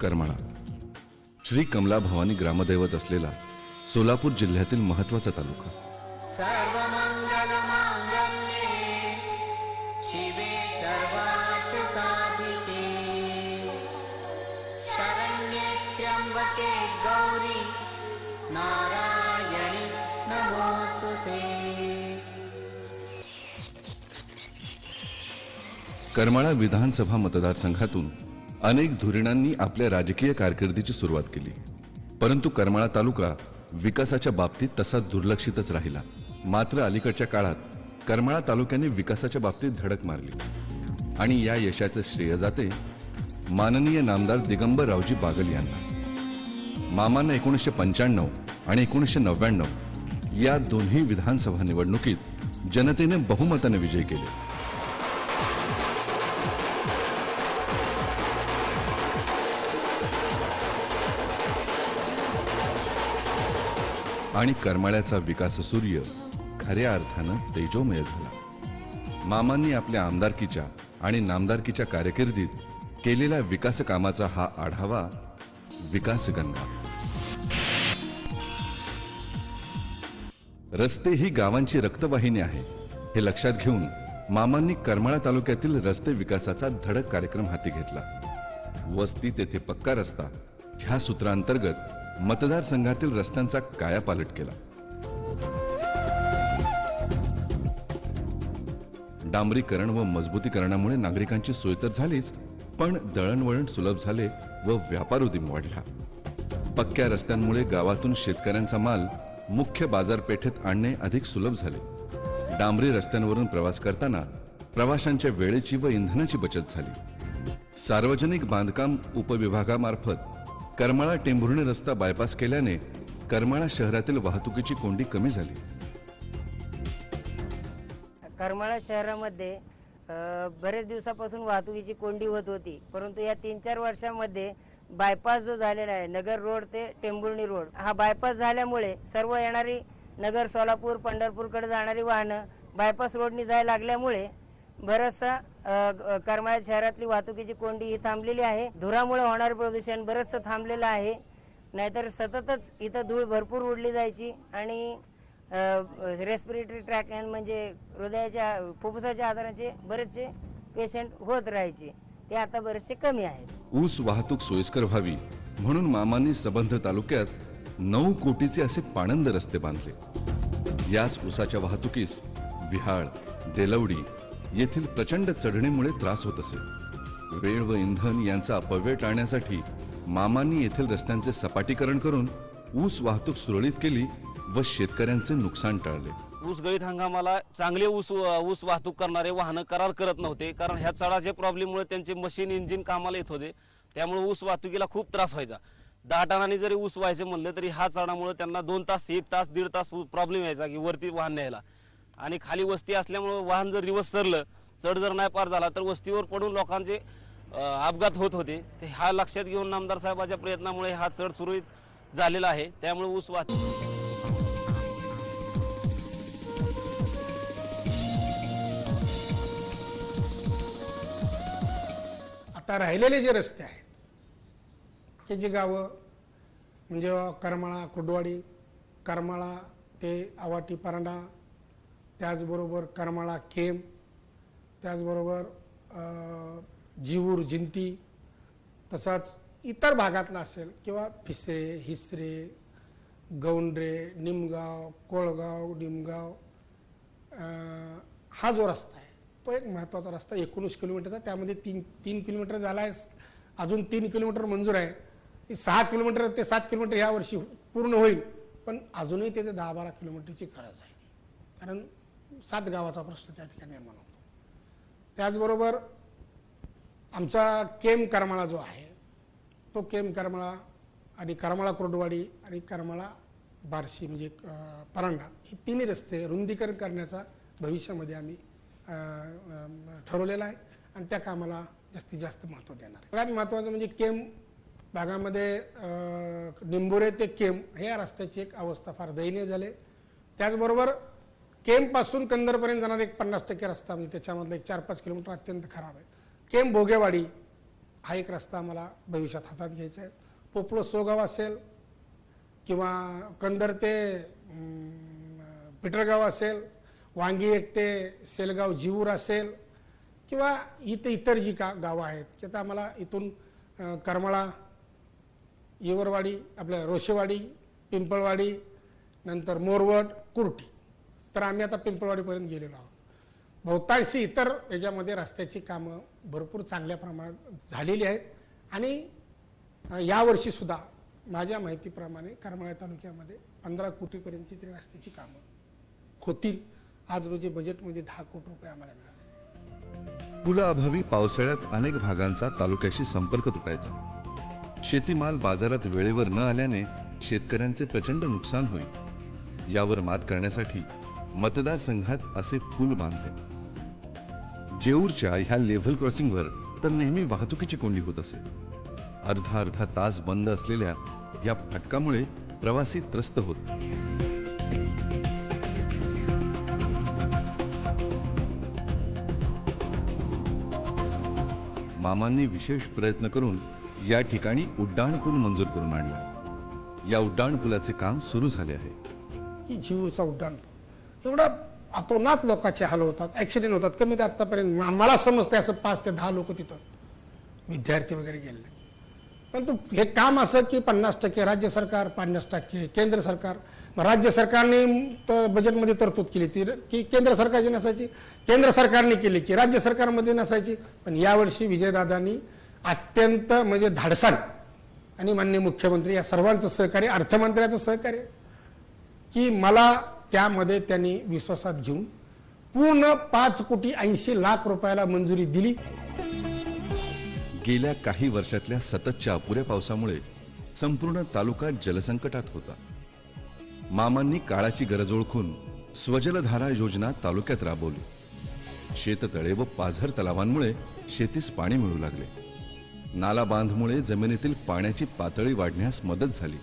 करमाळा श्री कमला भवानी ग्रामदैवत असलेला सोलापूर जिल्ह्यातील महत्त्वाचा तालुका. शरण्ये गौरी नारायणि ते. करमाळा विधानसभा मतदारसंघातून अनेक धुरीणांनी आपल्या राजकीय कारकिर्दीची सुरुवात केली. परंतु करमाळा तालुका विकासाच्या बाबतीत तसा दुर्लक्षितच राहिला. मात्र अलीकडच्या काळात करमाळा तालुक्याने विकासाच्या बाबतीत धडक मारली. आणि या यशाचे श्रेय जाते माननीय नामदार दिगंबर रावजी बागल यांना. मामांना एकोणीसशे पंच्याण्णव आणि एकोणीसशे नव्याण्णव या दोन्ही विधानसभा निवडणुकीत जनतेने बहुमताने विजय केले. आणि करमाळ्याचा विकास सूर्य खऱ्या अर्थानं तेजोमय झाला. मामांनी आपल्या आमदारकीच्या आणि नामदारकीच्या कारकिर्दीत केलेल्या विकास कामाचा हा आढावा विकासगंगा. रस्ते ही गावांची रक्तवाहिनी आहे हे लक्षात घेऊन मामांनी करमाळा तालुक्यातील रस्ते विकासाचा धडक कार्यक्रम हाती घेतला. वस्ती तेथे पक्का रस्ता ह्या सूत्रांतर्गत मतदारसंघातील रस्त्यांचा कायापालट केला. डांबरीकरण व मजबूतीकरणामुळे नागरिकांची सोय तर झालीच पण दळणवळण सुलभ झाले व व्यापार उदीम वाढला. पक्क्या रस्त्यांमुळे गावातून शेतकऱ्यांचा माल मुख्य बाजारपेठेत आणणे अधिक सुलभ झाले. डांबरी रस्त्यांवरून प्रवास करताना प्रवाशांच्या वेळेची व इंधनाची बचत झाली. सार्वजनिक बांधकाम उपविभागामार्फत करमाळा टेंभुर्णी रस्ता बायपास केल्याने करमाळा शहरातील वाहतुकीची कोंडी कमी झाली. करमाळा शहरामध्ये अ, बरेच दिवसापासून वाहतुकीची कोंडी होत होती. परंतु या तीन चार वर्षामध्ये बायपास जो झालेला आहे नगर रोड ते टेंभुर्णी रोड हा बायपास झाल्यामुळे सर्व येणारी नगर सोलापूर पंढरपूरकडे जाणारी वाहनं बायपास रोडनी जायला लागल्यामुळे बराचसा करमाळा शहरातली वाहतुकीची कोंडी ही थांबलेली आहे. धुरामुळे होणारे प्रदूषण बरंचसं थांबलेलं आहे. नाहीतर सततच इथं धूळ भरपूर उडली जायची आणि रेस्पिरेटरी ट्रॅक म्हणजे हृदयाच्या फुफ्फुसाच्या आधाराचे बरेचसे पेशंट होत राहायचे. ते आता बरेचसे कमी आहेत. ऊस वाहतूक सोयीस्कर व्हावी म्हणून मामांनी सबंध तालुक्यात नऊ कोटीचे असे पाणंद रस्ते बांधले. याच ऊसाच्या वाहतुकीस विहाळ देलवडी येथील प्रचंड चढणीमुळे त्रास होत असे. वेळ व इंधन यांचा अपव्यय टाळण्यासाठी मामांनी येथील रस्त्यांचे सपाटीकरण करून ऊस वाहतूक सुरळीत केली व शेतकऱ्यांचे नुकसान टाळले. ऊस गळीत हंगामाला चांगले ऊस ऊस वाहतूक करणारे वाहनं करार करत नव्हते. कारण ह्या चढाच्या प्रॉब्लेममुळे त्यांचे मशीन इंजिन कामाला येत होते. त्यामुळे ऊस वाहतुकीला खूप त्रास व्हायचा. दहा टनाने जरी ऊस व्हायचे म्हणलं तरी हा चढामुळे त्यांना दोन तास एक तास दीड तास प्रॉब्लेम यायचा की वरती वाहन न्यायला. आणि खाली वस्ती असल्यामुळं वाहन जर रिवर्स सरलं चढ जर नाही पार झाला तर वस्तीवर पडून लोकांचे अपघात होत होते. ते हा लक्षात घेऊन नामदार साहेबाच्या प्रयत्नामुळे हा चढ सुरळीत झालेला आहे. त्यामुळे ऊस वाहतूक आता राहिलेले जे रस्ते आहेत ते जे गावं म्हणजे करमाळा कुडवाडी करमाळा ते आवाटी परांडा त्याचबरोबर करमाळा केम त्याचबरोबर जिवूर जीवूर जिंती तसाच इतर भागातला असेल किंवा फिसरे हिसरे गौंडरे निमगाव कोळगाव निमगाव हा जो रस्ता आहे तो एक महत्त्वाचा रस्ता एकोणीस किलोमीटरचा त्यामध्ये तीन तीन किलोमीटर झाला आहे. अजून तीन किलोमीटर मंजूर आहे. सहा किलोमीटर ते सात किलोमीटर ह्या वर्षी पूर्ण होईल. पण अजूनही तिथे दहा बारा किलोमीटरची गरज आहे. कारण सात गावाचा प्रश्न त्या ठिकाणी निर्माण होतो त्याचबरोबर आमचा केम करमाळा जो आहे तो केम करमाळा आणि करमाळा कुर्डवाडी आणि करमाळा बार्शी म्हणजे परांडा हे तिन्ही रस्ते रुंदीकरण करण्याचा भविष्यामध्ये आम्ही ठरवलेला आहे आणि त्या कामाला जास्तीत जास्त महत्त्व देणार आहे. सगळ्यात महत्त्वाचं म्हणजे केम भागामध्ये निंबोरे ते केम हे या रस्त्याची एक अवस्था फार दयनीय झाले. त्याचबरोबर केमपासून कंदरपर्यंत जाणारा एक पन्नास टक्के रस्ता म्हणजे त्याच्यामधला एक चार पाच किलोमीटर अत्यंत खराब आहे. केम भोगेवाडी हा एक रस्ता आम्हाला भविष्यात हातात घ्यायचा आहे. पोपळो सोगाव असेल किंवा कंदर ते पिटरगाव असेल वांगी एक ते सेलगाव जीवूर असेल किंवा इथे इतर जी का गावं आहेत की आता आम्हाला इथून करमळा करमाळा येवरवाडी आपलं रोशेवाडी पिंपळवाडी नंतर मोरवड कुर्टी. तर आम्ही आता पिंपळवाडीपर्यंत गेलेलो आहोत. बहुतांशी इतर याच्यामध्ये रस्त्याची कामं भरपूर चांगल्या प्रमाणात झालेली आहेत. आणि यावर्षीसुद्धा माझ्या माहितीप्रमाणे करमाळा तालुक्यामध्ये पंधरा कोटीपर्यंतची तरी रस्त्याची कामं होतील. आज रोजी बजेटमध्ये दहा कोटी रुपये आम्हाला मिळाले. पुलाअभावी पावसाळ्यात अनेक भागांचा तालुक्याशी संपर्क तुटायचा. शेतीमाल बाजारात वेळेवर न आल्याने शेतकऱ्यांचे प्रचंड नुकसान होईल. यावर मात करण्यासाठी मतदारसंघात असे पूल बांधले. जेऊरच्या ह्या लेव्हल क्रॉसिंगवर तर नेहमी वाहतुकीची कोंडी होत असे. अर्धा अर्धा तास बंद असलेल्या या फटकामुळे प्रवासी त्रस्त होत. मामांनी विशेष प्रयत्न करून या ठिकाणी उड्डाण पूल मंजूर करून आणला. या उड्डाण पुलाचे काम सुरू झाले आहे. जीवचा उड्डाण एवढा अतोनात लोकांचे हाल होतात ॲक्सिडेंट होतात. कमी ते आत्तापर्यंत मला समजतं असं पाच ते दहा लोक तिथं. विद्यार्थी वगैरे गेले परंतु हे काम असं की पन्नास टक्के राज्य सरकार पन्नास टक्के केंद्र सरकार. मग राज्य सरकारने तर बजेटमध्ये तरतूद केली ती की केंद्र सरकारची नसायची केंद्र सरकारने केली की राज्य सरकारमध्ये नसायची. पण यावर्षी विजयदादांनी अत्यंत म्हणजे धाडसाने आणि माननीय मुख्यमंत्री या सर्वांचं सहकार्य अर्थमंत्र्याचं सहकार्य की मला त्यामध्ये त्यांनी विश्वासात घेऊन पूर्ण पाच कोटी ऐंशी लाख रुपयाला मंजुरी दिली. गेल्या काही वर्षातल्या सततच्या अपुऱ्या पावसामुळे संपूर्ण तालुका जलसंकटात होता. मामांनी काळाची गरज ओळखून स्वजलधारा योजना तालुक्यात राबवली. शेततळे व पाझर तलावांमुळे शेतीस पाणी मिळू लागले. नाला बांधमुळे जमिनीतील पाण्याची पातळी वाढण्यास मदत झाली.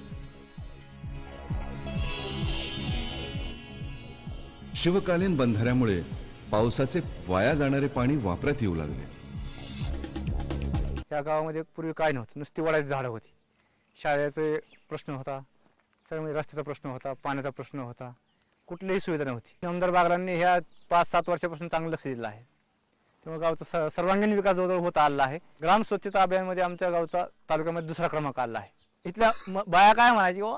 शिवकालीन बंधाऱ्यामुळे पावसाचे वाया जाणारे पाणी वापरात येऊ लागले. या गावामध्ये पूर्वी काय नव्हतं? नुसती वडाची झाडं होती. शाळेचे प्रश्न होता सगळं रस्त्याचा प्रश्न होता पाण्याचा प्रश्न होता. कुठलीही सुविधा नव्हती. आमदार बागलांनी ह्या पाच सात वर्षापासून चांगलं लक्ष दिलं आहे. त्यामुळे गावचा स- सर्वांगीण विकास जवळजवळ होत आला आहे. ग्राम स्वच्छता अभियानमध्ये आमच्या गावचा तालुक्यामध्ये दुसरा क्रमांक आला आहे. इथल्या बाया काय म्हणायची ओ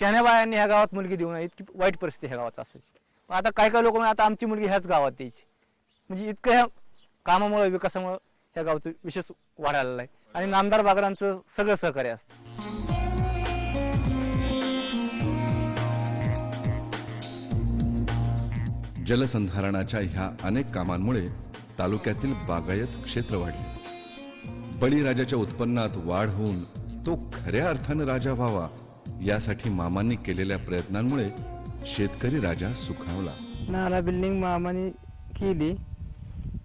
शहाण्या बायांनी ह्या गावात मुलगी देऊ नये इतकी वाईट परिस्थिती ह्या गावात असायची पण आता काय काय लोक म्हणजे आता आमची मुलगी ह्याच गावात द्यायची म्हणजे इतकं ह्या कामामुळे विकासामुळे ह्या गावचं विशेष वाढायला आहे आणि नामदार बागरांचं सगळं सहकार्य असतं. जलसंधारणाच्या ह्या अनेक कामांमुळे तालुक्यातील बागायत क्षेत्र वाढले. बळीराजाच्या उत्पन्नात वाढ होऊन तो खऱ्या अर्थानं राजा व्हावा यासाठी मामांनी केलेल्या प्रयत्नांमुळे शेतकरी राजा सुखावला. नाला बिल्डिंग मामाने केली.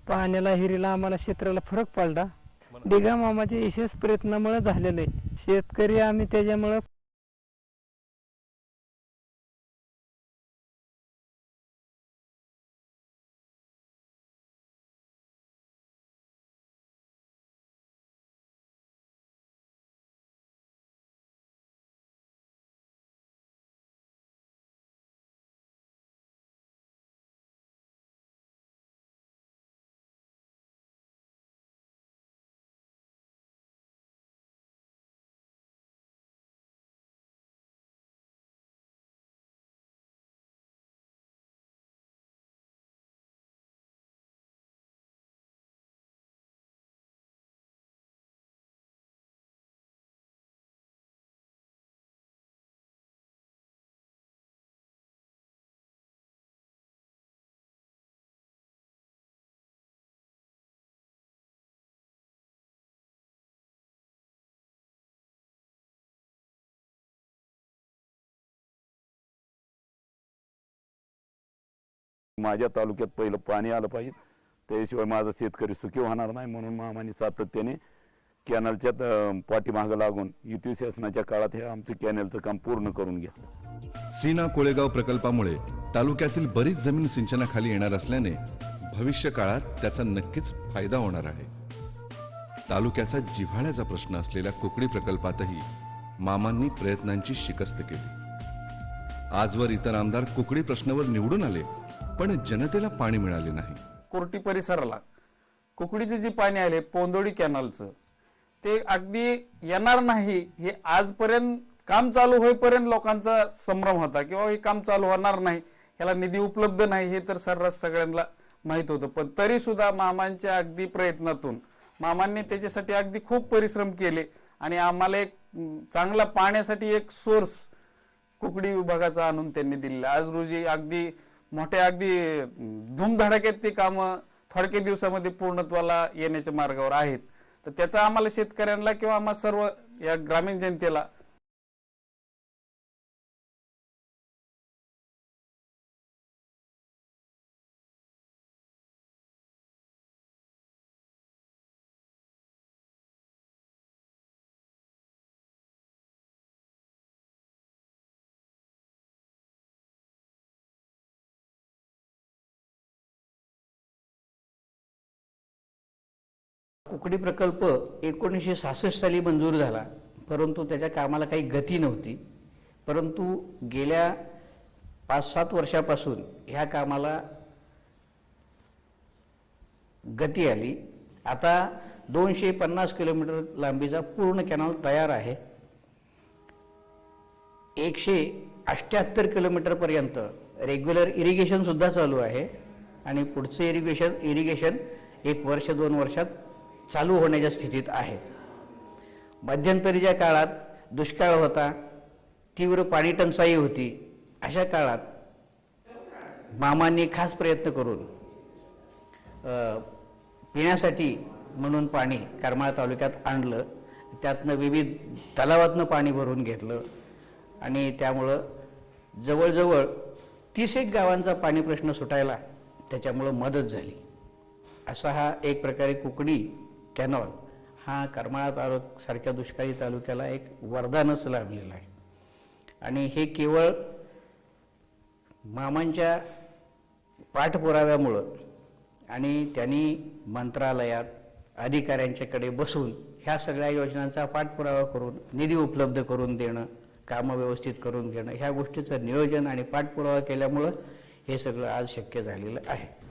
पाण्याला हिरीला आम्हाला क्षेत्राला फरक पडला. डिगा मामाच्या विशेष प्रयत्नामुळे झालेलं आहे. शेतकरी आम्ही त्याच्यामुळं माझ्या तालुक्यात पहिलं पाणी आलं पाहिजे. त्याशिवाय माझा शेतकरी सुखी होणार नाही म्हणून मामाने सातत्याने कॅनलच्या पाठीमागं लागून युती शासनाच्या काळात हे आमचं कॅनलचं काम पूर्ण करून घेतलं. सीना कोळेगाव प्रकल्पामुळे तालुक्यातील बरीच जमीन सिंचनाखाली येणार असल्याने भविष्य काळात त्याचा नक्कीच फायदा होणार आहे. तालुक्याचा जिव्हाळ्याचा प्रश्न असलेल्या कुकडी प्रकल्पातही मामांनी प्रयत्नांची शिकस्त केली. आजवर इतर आमदार कुकडी प्रश्नावर निवडून आले पण जनतेला पाणी मिळाले नाही. कोर्टी परिसराला. कुकडीचे जे पाणी आले पोंदोडी कॅनलचं ते अगदी येणार नाही हे आजपर्यंत काम चालू होईपर्यंत लोकांचा संभ्रम होता किंवा हे काम चालू होणार नाही ह्याला निधी उपलब्ध नाही हे तर सर्रास सगळ्यांना माहीत होतं. पण तरी सुद्धा मामांच्या अगदी प्रयत्नातून मामांनी त्याच्यासाठी अगदी खूप परिश्रम केले आणि आम्हाला एक चांगला पाण्यासाठी एक सोर्स कुकडी विभागाचा आणून त्यांनी दिलेला. आज रोजी अगदी मोठ्या अगदी अं, धूमधडाक्यात ती कामं थोडक्या दिवसामध्ये पूर्णत्वाला येण्याच्या मार्गावर आहेत. तर त्याचा आम्हाला शेतकऱ्यांना किंवा आम्हा सर्व या ग्रामीण जनतेला कुकडी प्रकल्प एकोणीसशे सहासष्ट साली मंजूर झाला. परंतु त्याच्या कामाला काही गती नव्हती. परंतु गेल्या पाच सात वर्षापासून ह्या कामाला गती आली. आता दोनशे पन्नास किलोमीटर लांबीचा पूर्ण कॅनॉल तयार आहे. एकशे अठ्ठ्याहत्तर किलोमीटरपर्यंत रेग्युलर इरिगेशनसुद्धा चालू आहे. आणि पुढचं इरिगेशन इरिगेशन एक वर्ष दोन वर्षात चालू होण्याच्या स्थितीत आहे. मध्यंतरीच्या काळात दुष्काळ होता तीव्र पाणी टंचाई होती. अशा काळात मामांनी खास प्रयत्न करून पिण्यासाठी म्हणून पाणी करमाळा तालुक्यात आणलं. त्यातनं विविध तलावातनं पाणी भरून घेतलं आणि त्यामुळं जवळजवळ तीस एक गावांचा पाणी प्रश्न सुटायला त्याच्यामुळं मदत झाली. असा हा एक प्रकारे कुकडी कॅनॉल हा करमाळा तालुक सारख्या दुष्काळी तालुक्याला एक वरदानच लाभलेला आहे. आणि हे केवळ मामांच्या पाठपुराव्यामुळं आणि त्यांनी मंत्रालयात अधिकाऱ्यांच्याकडे बसून ह्या सगळ्या योजनांचा पाठपुरावा करून निधी उपलब्ध करून देणं कामं व्यवस्थित करून घेणं ह्या गोष्टीचं नियोजन आणि पाठपुरावा केल्यामुळं हे सगळं आज शक्य झालेलं आहे.